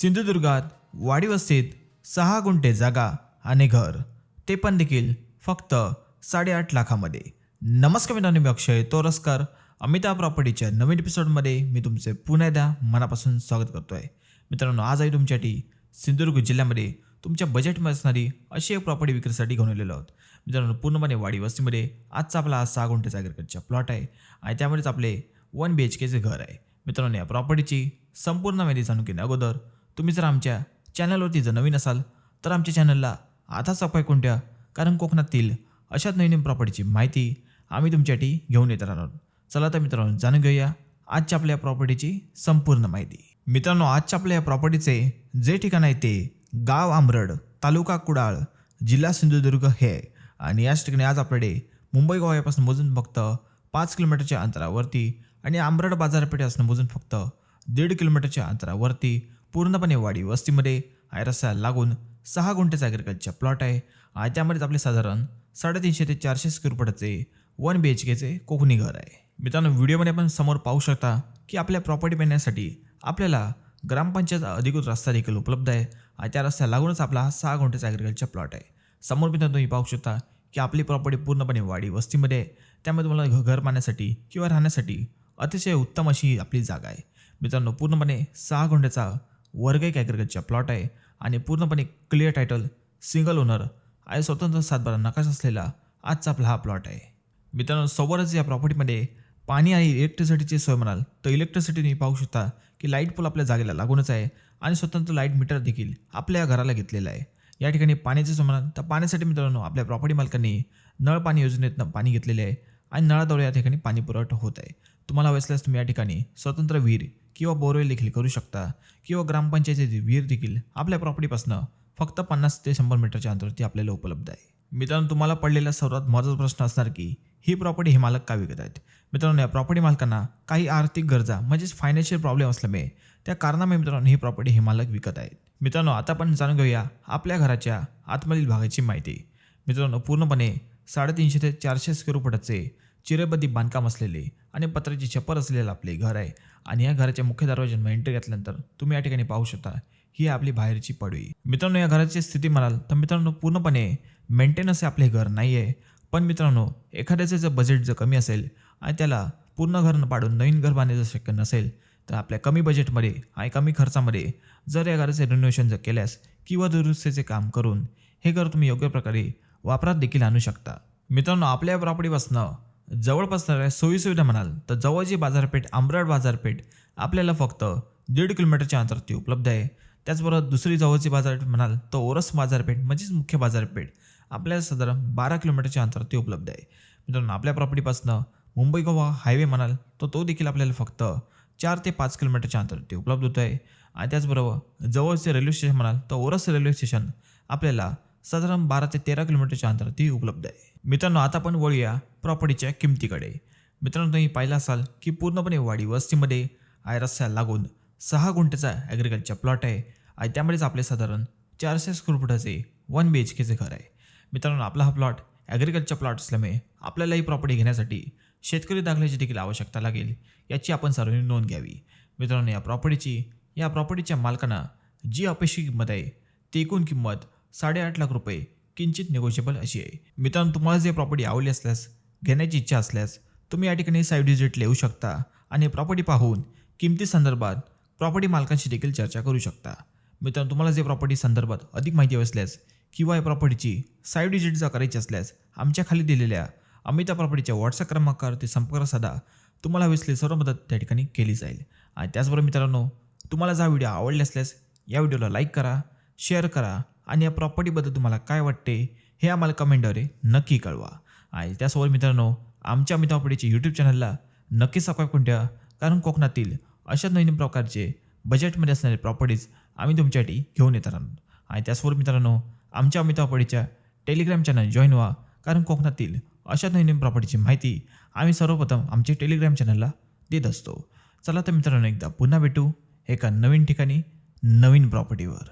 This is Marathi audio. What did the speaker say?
सिंधुदुर्गात वाडीवस्तीत सहा गुंठे जागा आणि घर. ते पण देखील फक्त साडेआठ लाखामध्ये. नमस्कार मित्रांनो मी अक्षय तोरसकर. अमिता प्रॉपर्टीच्या नवीन एपिसोडमध्ये मी तुमचे पुन्हा एकदा मनापासून स्वागत करतो आहे मित्रांनो आज आहे तुमच्यासाठी सिंधुदुर्ग जिल्ह्यामध्ये तुमच्या बजेटमध्ये असणारी अशी एक प्रॉपर्टी विक्रीसाठी घेऊन आलेलो आहोत. मित्रांनो पूर्णपणे वाडी वस्तीमध्ये आजचा आपला हा सहा गुंठे जागेकडचा प्लॉट आहे आणि त्यामध्येच आपले वन बी एच केचे घर आहे. मित्रांनो या प्रॉपर्टीची संपूर्ण माहिती जाणून घेण्या अगोदर तुम्ही जर आमच्या चॅनलवरती जर नवीन असाल तर आमच्या चॅनलला आता सफाय कोणत्या? कारण कोकणातील अशाच नवीन नवीन प्रॉपर्टीची माहिती आम्ही तुमच्यासाठी घेऊन येत राहणार आहोत. चला तर मित्रांनो जाणून घेऊया आजच्या आपल्या प्रॉपर्टीची संपूर्ण माहिती. मित्रांनो आजच्या आपल्या या प्रॉपर्टीचे जे ठिकाण आहे ते गाव आंबरड तालुका कुडाळ जिल्हा सिंधुदुर्ग हे. आहे. आणि याच ठिकाणी आज आपल्याकडे मुंबई गोव्यापासून मोजून फक्त पाच किलोमीटरच्या अंतरावरती आणि आंबरड बाजारपेठेपासून मोजून फक्त दीड किलोमीटरच्या अंतरावरती पूर्णपणे वाडी वस्तीमध्ये आयरस्याला लागून सहा गुंठेचा ॲग्रिकल्चर प्लॉट आहे. आणि त्यामध्येच आपले साधारण साडेतीनशे ते चारशे स्क्वेअर फुटाचे वन बी एच केचे कोकणी घर आहे. मित्रांनो व्हिडिओमध्ये आपण समोर पाहू शकता की आपल्या प्रॉपर्टी बनण्यासाठी आपल्याला ग्रामपंचायत अधिकृत रस्ता देखील उपलब्ध आहे. आणि त्या रस्त्याला लागूनच आपला हा सहा गुंठेचा ॲग्रिकल्चर प्लॉट आहे. समोर मित्रांनो तुम्ही पाहू शकता की आपली प्रॉपर्टी पूर्णपणे वाडी वस्तीमध्ये आहे. त्यामुळे तुम्हाला घर पाहण्यासाठी किंवा राहण्यासाठी अतिशय उत्तम अशी आपली जागा आहे. मित्रांनो पूर्णपणे सहा गुंठ्याचा वर्ग एक ॲग्रिकल्चर प्लॉट आहे आणि पूर्णपणे क्लिअर टायटल सिंगल ओनर आणि स्वतंत्र सातबारा नकाश असलेला आजचा आपला हा प्लॉट आहे. मित्रांनो सोबतच या प्रॉपर्टीमध्ये पाणी आणि इलेक्ट्रिसिटीची सोय म्हणाल तर इलेक्ट्रिसिटी तुम्ही पाहू शकता की लाइट पोल आपल्या जागेला लागूनच आहे आणि स्वतंत्र लाइट मीटर देखील आपल्या घराला घेतलेलं आहे. या ठिकाणी पाण्याची सोय म्हणाल तर पाण्यासाठी मित्रांनो आपल्या प्रॉपर्टी मालकांनी नळ पाणी योजनेतनं पाणी घेतलेले आहे आणि नळाद्वारे या ठिकाणी पाणी पुरवठा होत आहे. तुम्हाला हवं असल्यास तुम्ही या ठिकाणी स्वतंत्र विहीर किंवा बोरवेल देखील करू शकता. किंवा ग्रामपंचायतीची विहीर देखील आपल्या प्रॉपर्टीपासून फक्त पन्नास ते शंभर मीटरच्या अंतरावरती आपल्याला उपलब्ध आहे. मित्रांनो तुम्हाला पडलेला सर्वात महत्त्वाचा प्रश्न असणार की ही प्रॉपर्टी हे मालक का विकत आहेत? मित्रांनो या प्रॉपर्टी मालकांना काही आर्थिक गरजा म्हणजेच फायनान्शियल प्रॉब्लेम असल्यामुळे त्या कारणामुळे मित्रांनो ही प्रॉपर्टी हे मालक विकत आहेत. मित्रांनो आता आपण जाणून घेऊया आपल्या घराच्या आतमधील भागाची माहिती. मित्रांनो पूर्णपणे साडेतीनशे ते चारशे स्क्वेअर फुटाचे चिरेबद्दी बांधकाम असलेले आणि पत्राची छप्पर असलेलं आपले घर आहे. आणि या घराच्या मुख्य दरवाज्यानं एंट्री घातल्यानंतर तुम्ही या ठिकाणी पाहू शकता ही आपली बाहेरची पडवी मित्रांनो या घराची स्थिती म्हणाल तर मित्रांनो पूर्णपणे मेंटेनन्स हे आपले घर नाही आहे पण मित्रांनो एखाद्याचं जर बजेट जर कमी असेल आणि त्याला पूर्ण घर न पाडून नवीन घर बांधायचं शक्य नसेल तर आपल्या कमी बजेटमध्ये आणि कमी खर्चामध्ये जर या घराचे रिनोव्हेशन जर केल्यास किंवा दुरुस्तीचे काम करून हे घर तुम्ही योग्य प्रकारे वापरात देखील आणू शकता. मित्रांनो आपल्या प्रॉपर्टीपासनं जवळपास सोयीसुविधा म्हणाल तर जवळची बाजारपेठ आंबराड बाजारपेठ आपल्याला फक्त दीड किलोमीटरच्या अंतरावरती उपलब्ध आहे. त्याचबरोबर दुसरी जवळची बाजारपेठ म्हणाल तर ओरस बाजारपेठ म्हणजेच मुख्य बाजारपेठ आपल्याला साधारण बारा किलोमीटरच्या अंतरावरती उपलब्ध आहे. मित्रांनो आपल्या प्रॉपर्टीपासनं मुंबई गोवा हायवे म्हणाल तर तो देखील आपल्याला फक्त चार ते पाच किलोमीटरच्या अंतरावरती उपलब्ध होतो आहे. आणि त्याचबरोबर जवळचे रेल्वे स्टेशन म्हणाल तर ओरस रेल्वे स्टेशन आपल्याला साधारण बारा ते तेरा किलोमीटरच्या अंतरावरती उपलब्ध आहे. मित्रांनो आता आपण वळूया प्रॉपर्टीच्या किमतीकडे. मित्रांनो तुम्ही पाहिलं असाल की पूर्णपणे वाडी वस्तीमध्ये आयरस्या लागून सहा गुंठ्याचा ॲग्रिकल्चर प्लॉट आहे आणि त्यामध्येच आपले साधारण चारशे स्क्वेअर फुटाचे वन बी एच केचे घर आहे. मित्रांनो आपला हा प्लॉट ॲग्रिकल्चर प्लॉट असल्यामुळे आपल्याला ही प्रॉपर्टी घेण्यासाठी शेतकरी दाखल्याची देखील आवश्यकता लागेल याची आपण सर्वांनी नोंद घ्यावी. मित्रांनो या प्रॉपर्टीची या प्रॉपर्टीच्या मालकांना जी अपेक्षित किंमत आहे ती एकूण किंमत साडेआठ लाख रुपये किंचित निगोशिएबल अशी आहे. मित्रांनो तुम्हाला जे प्रॉपर्टी आवडली असल्यास घेण्याची इच्छा असल्यास तुम्ही या ठिकाणी साईड डिजिट लिहू शकता आणि प्रॉपर्टी पाहून किमती संदर्भात प्रॉपर्टी मालकांशी देखील चर्चा करू शकता. मित्रांनो तुम्हाला जे प्रॉपर्टी संदर्भात अधिक माहिती हवी असल्यास किंवा या प्रॉपर्टीची साईड व्हिजिट जर करायची असल्यास आमच्या खाली दिलेल्या अमिता प्रॉपर्टीच्या व्हॉट्सअप क्रमांकावरती संपर्क साधा. तुम्हाला हवी असलेली सर्व मदत त्या ठिकाणी केली जाईल. आणि त्याचबरोबर मित्रांनो तुम्हाला जा हा व्हिडिओ आवडला असल्यास या व्हिडिओला लाईक करा शेअर करा आणि या प्रॉपर्टीबद्दल तुम्हाला काय वाटते हे आम्हाला कमेंटद्वारे नक्की कळवा. आणि त्यासोबत मित्रांनो आमच्या अमिता यूट्यूब चॅनलला नक्की सबस्क्राईब करून ठेवा कारण कोकणातील अशा नवीन प्रकारचे बजेटमध्ये असणारे प्रॉपर्टीज आम्ही तुमच्यासाठी घेऊन येत आहोत आणि त्याचबरोबर मित्रांनो आमच्या अमितापडीच्या टेलिग्राम चॅनल जॉईन व्हा कारण कोकणातील अशा नवीन प्रॉपर्टीची माहिती आम्ही सर्वप्रथम आमच्या टेलिग्राम चॅनलला देत असतो. चला तर मित्रांनो एकदा पुन्हा भेटू एका नवीन ठिकाणी नवीन प्रॉपर्टीवर